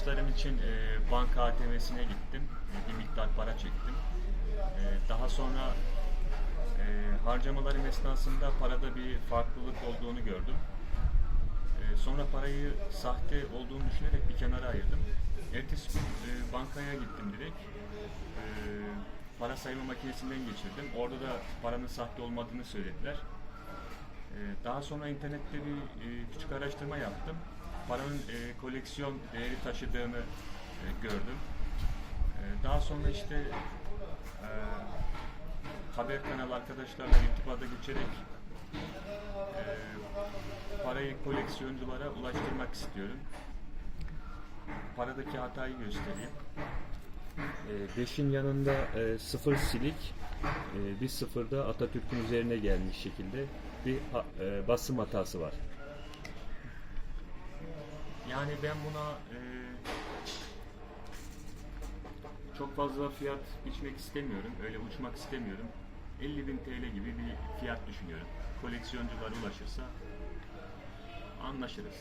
ihtiyaçlarım için e, banka ATM'sine gittim. E, bir miktar para çektim. E, daha sonra e, harcamalarım esnasında parada bir farklılık olduğunu gördüm. E, sonra parayı sahte olduğunu düşünerek bir kenara ayırdım. Ertesi gün e, bankaya gittim direkt. E, para sayma makinesinden geçirdim. Orada da paranın sahte olmadığını söylediler. Ee, Daha sonra internette bir e, küçük araştırma yaptım. Paranın e, koleksiyon değeri taşıdığını e, gördüm. E, Daha sonra işte e, haber kanalı arkadaşlarla irtibata geçerek e, parayı koleksiyonculara ulaştırmak istiyorum. Paradaki hatayı göstereyim. 5'in yanında e, sıfır silik, e, bir sıfırda Atatürk'ün üzerine gelmiş şekilde bir e, basım hatası var. Yani ben buna e, çok fazla fiyat biçmek istemiyorum, öyle uçmak istemiyorum. 50 bin TL gibi bir fiyat düşünüyorum. Koleksiyoncular ulaşırsa anlaşırız.